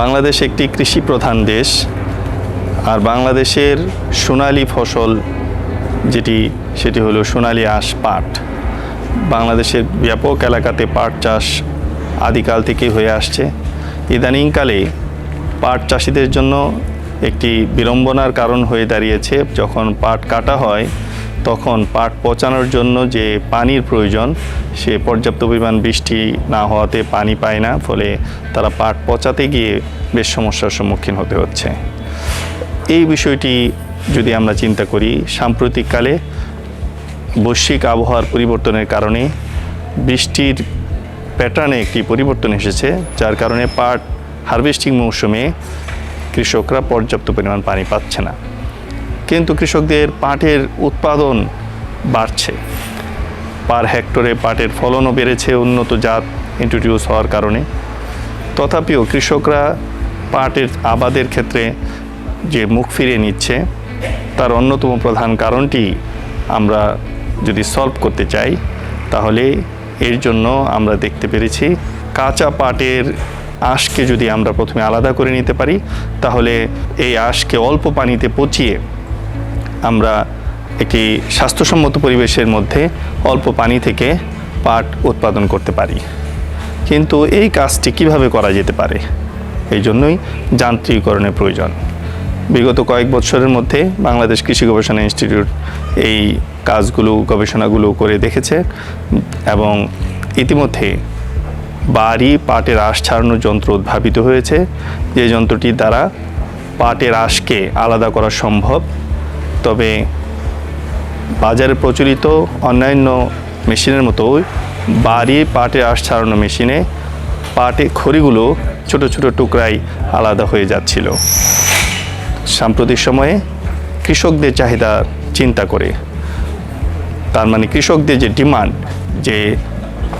বাংলাদেশ একটি কৃষি প্রধান দেশ, আর বাংলাদেশের সোনালী ফসল যেটি, সেটি হলো সোনালী আঁশ পাট। বাংলাদেশের ব্যাপক এলাকাতে পাট চাষ আদিকাল থেকে হয়ে আসছে। ইদানিংকালে পাট চাষিদের জন্য একটি বিড়ম্বনার কারণ হয়ে দাঁড়িয়েছে। যখন পাট কাটা হয় তখন পাট পচানোর জন্য যে পানির প্রয়োজন, সে পর্যাপ্ত পরিমাণ বৃষ্টি না হওয়াতে পানি পায় না, ফলে তারা পাট পচাতে গিয়ে বেশ সমস্যার সম্মুখীন হতে হচ্ছে। এই বিষয়টি যদি আমরা চিন্তা করি, সাম্প্রতিককালে বৈশ্বিক আবহাওয়ার পরিবর্তনের কারণে বৃষ্টির প্যাটার্নে একটি পরিবর্তন এসেছে, যার কারণে পাট হারভেস্টিং মৌসুমে কৃষকরা পর্যাপ্ত পরিমাণ পানি পাচ্ছে না। কিন্তু কৃষকদের পাটের উৎপাদন বাড়ছে। পার হেক্টরে পাটের ফলনও বেড়েছে উন্নত জাত ইন্ট্রোডিউস হওয়ার কারণে। তথাপিও কৃষকরা পাটের আবাদের ক্ষেত্রে যে মুখ ফিরিয়ে নিচ্ছে, তার অন্যতম প্রধান কারণটি আমরা যদি সলভ করতে চাই, তাহলে এর জন্য আমরা দেখতে পেরেছি কাঁচা পাটের আঁশকে যদি আমরা প্রথমে আলাদা করে নিতে পারি, তাহলে এই আঁশকে অল্প পানিতে পচিয়ে আমরা একটি স্বাস্থ্যসম্মত পরিবেশের মধ্যে অল্প পানি থেকে পাট উৎপাদন করতে পারি। কিন্তু এই কাজটি কীভাবে করা যেতে পারে? এই জন্যই যান্ত্রিকরণের প্রয়োজন। বিগত কয়েক বছরের মধ্যে বাংলাদেশ কৃষি গবেষণা ইনস্টিটিউট এই কাজগুলো, গবেষণাগুলো করে দেখেছে এবং ইতিমধ্যে বাড়ি পাটের আঁশ ছাড়ানোর যন্ত্র উদ্ভাবিত হয়েছে। যে যন্ত্রটির দ্বারা পাটের আঁশকে আলাদা করা সম্ভব তবে বাজারে প্রচলিত অন্যান্য মেশিনের মতো বাড়ি পাটে আঁশ ছাড়ানো মেশিনে পাটে খড়িগুলো ছোট ছোট টুকরায় আলাদা হয়ে যাচ্ছিল। সাম্প্রতিক সময়ে কৃষকদের চাহিদা চিন্তা করে। তার মানে কৃষকদের যে ডিমান্ড যে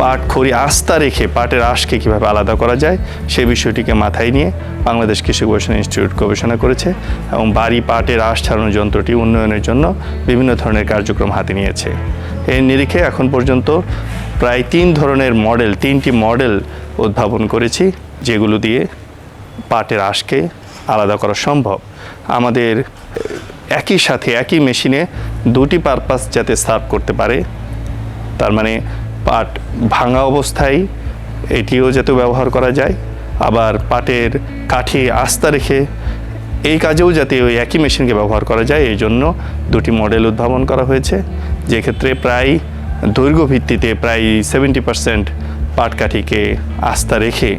পাট খড়ি আস্থা রেখে পাটের আঁশকে কীভাবে আলাদা করা যায় সেই বিষয়টিকে মাথায় নিয়ে বাংলাদেশ কৃষি গবেষণা ইনস্টিটিউট গবেষণা করেছে এবং বাড়ি পাটের আঁশ ছাড়ানো যন্ত্রটি উন্নয়নের জন্য বিভিন্ন ধরনের কার্যক্রম হাতে নিয়েছে। এর নিরিখে এখন পর্যন্ত প্রায় তিন ধরনের মডেল, তিনটি মডেল উদ্ভাবন করেছি, যেগুলো দিয়ে পাটের আঁশকে আলাদা করা সম্ভব। আমাদের একই সাথে একই মেশিনে দুটি পারপাস যাতে সার্ভ করতে পারে, তার মানে পাট ভাঙা অবস্থায় এটিও যাতে ব্যবহার করা যায়, আবার পাটের কাঠি আস্থা রেখে এই কাজেও যাতে ওই একই মেশিনকে ব্যবহার করা যায়, এই জন্য দুটি মডেল উদ্ভাবন করা হয়েছে। যে ক্ষেত্রে প্রায় দৈর্ঘ্য ভিত্তিতে প্রায় সেভেন্টি পার্সেন্ট পাটকাঠিকে আস্থা রেখে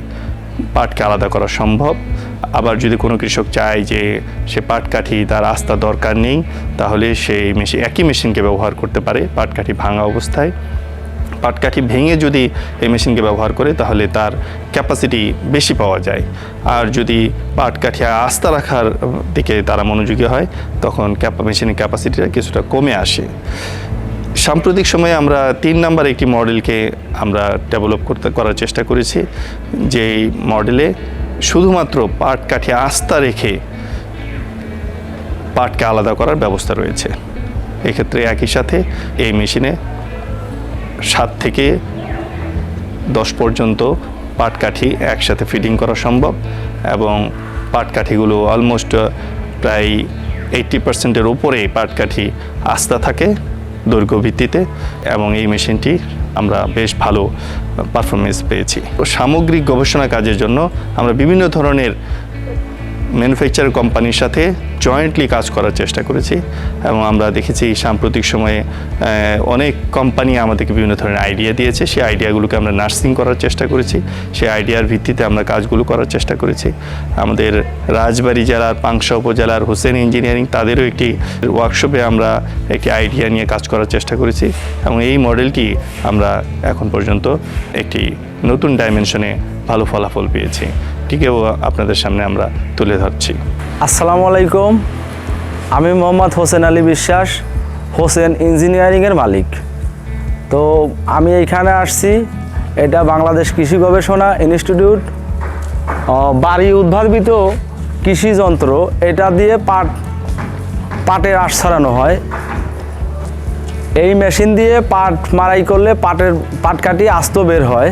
পাটকে আলাদা করা সম্ভব। আবার যদি কোনো কৃষক চায় যে সে পাটকাঠি তার আস্থা দরকার নেই, তাহলে সেই মেশিন একই মেশিনকে ব্যবহার করতে পারে পাটকাঠি ভাঙা অবস্থায়। পাটকাঠি ভেঙে যদি এই মেশিনকে ব্যবহার করে, তাহলে তার ক্যাপাসিটি বেশি পাওয়া যায়। আর যদি পাটকাঠি আস্থা রাখার দিকে তারা মনোযোগী হয়, তখন ক্যাপা মেশিনের ক্যাপাসিটিটা কিছুটা কমে আসে। সাম্প্রতিক সময়ে আমরা তিন নাম্বার একটি মডেলকে আমরা ডেভেলপ করতে, করার চেষ্টা করেছি, যেই মডেলে শুধুমাত্র পাট কাঠি আস্থা রেখে পাটকে আলাদা করার ব্যবস্থা রয়েছে। এক্ষেত্রে একই সাথে এই মেশিনে সাত থেকে দশ পর্যন্ত পাটকাঠি একসাথে ফিটিং করা সম্ভব এবং পাটকাঠিগুলো অলমোস্ট প্রায় এইট্টি পার্সেন্টের উপরে পাটকাঠি আস্থা থাকে দৈর্ঘ্য ভিত্তিতে এবং এই মেশিনটি আমরা বেশ ভালো পারফরমেন্স পেয়েছি। সামগ্রিক গবেষণা কাজের জন্য আমরা বিভিন্ন ধরনের ম্যানুফ্যাকচার কোম্পানির সাথে জয়েন্টলি কাজ করার চেষ্টা করেছি এবং আমরা দেখেছি সাম্প্রতিক সময়ে অনেক কোম্পানি আমাদেরকে বিভিন্ন ধরনের আইডিয়া দিয়েছে। সেই আইডিয়াগুলোকে আমরা নার্সিং করার চেষ্টা করেছি। সেই আইডিয়ার ভিত্তিতে আমরা কাজগুলো করার চেষ্টা করেছি। আমাদের রাজবাড়ী জেলার, পাংশা উপজেলার হোসেন ইঞ্জিনিয়ারিং তাদেরও একটি ওয়ার্কশপে আমরা একটি আইডিয়া নিয়ে কাজ করার চেষ্টা করেছি এবং এই মডেলটি আমরা এখন পর্যন্ত একটি নতুন ডাইমেনশনে ভালো ফলাফল পেয়েছি। এটিকেও আপনাদের সামনে আমরা তুলে ধরছি। আসসালামু আলাইকুম। আমি মোহাম্মদ হোসেন আলী বিশ্বাস, হোসেন ইঞ্জিনিয়ারিংয়ের মালিক। তো আমি এইখানে আসছি, এটা বাংলাদেশ কৃষি গবেষণা ইনস্টিটিউট। বাড়ি উদ্ভাবিত কৃষি যন্ত্র, এটা দিয়ে পাট, পাটের আশ ছাড়ানো হয়। এই মেশিন দিয়ে পাট মারাই করলে পাটের, পাট কাটি আস্ত বের হয়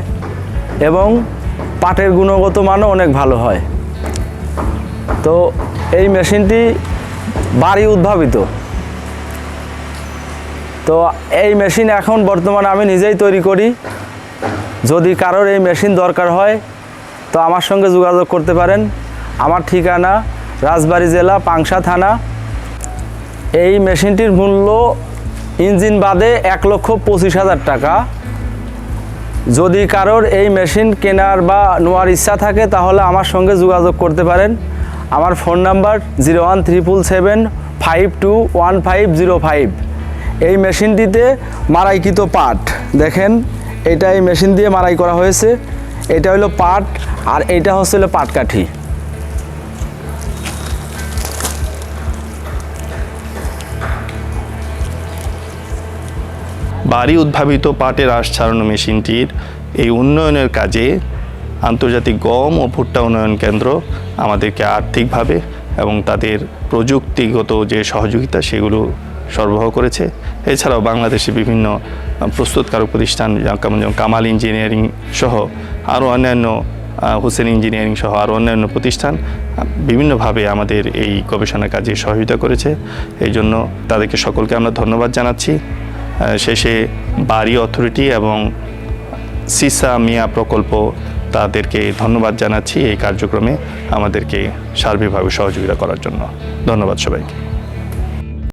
এবং পাটের গুণগত মানও অনেক ভালো হয়। তো এই মেশিনটি বাড়ি উদ্ভাবিত। তো এই মেশিন এখন বর্তমানে আমি নিজেই তৈরি করি। যদি কারোর এই মেশিন দরকার হয়, তো আমার সঙ্গে যোগাযোগ করতে পারেন। আমার ঠিকানা রাজবাড়ী জেলা, পাংশা থানা। এই মেশিনটির মূল্য ইঞ্জিন বাদে এক লক্ষ পঁচিশ হাজার টাকা। যদি কারোর এই মেশিন কেনার বা নোয়ার ইচ্ছা থাকে, তাহলে আমার সঙ্গে যোগাযোগ করতে পারেন। আমার phone number zero one triple seven five two one five zero five. এই মেশিনটিতে মারাইকৃত পাট, দেখেন, এটা এই মেশিন দিয়ে মারাই করা হয়েছে। এটা হলো পাট, আর এটা হচ্ছে হলো পাটকাঠি। বাড়ি উদ্ভাবিত পাটের আঁশ ছাড়ানো মেশিনটির এই উন্নয়নের কাজে আন্তর্জাতিক গম ও ভুট্টা উন্নয়ন কেন্দ্র আমাদেরকে আর্থিকভাবে এবং তাদের প্রযুক্তিগত যে সহযোগিতা সেগুলো সরবরাহ করেছে। এছাড়াও বাংলাদেশে বিভিন্ন প্রস্তুতকারক প্রতিষ্ঠান যেমন যেমন কামাল ইঞ্জিনিয়ারিং সহ আরও অন্যান্য হোসেন ইঞ্জিনিয়ারিং সহ আরও অন্যান্য প্রতিষ্ঠান বিভিন্নভাবে আমাদের এই গবেষণা কাজে সহযোগিতা করেছে। এই জন্য তাদেরকে সকলকে আমরা ধন্যবাদ জানাচ্ছি। শেষে বাড়ি অথরিটি এবং সিসা মিয়া প্রকল্প তাদেরকে ধন্যবাদ জানাচ্ছি এই কার্যক্রমে আমাদেরকে সার্বিকভাবে সহযোগিতা করার জন্য। ধন্যবাদ সবাইকে।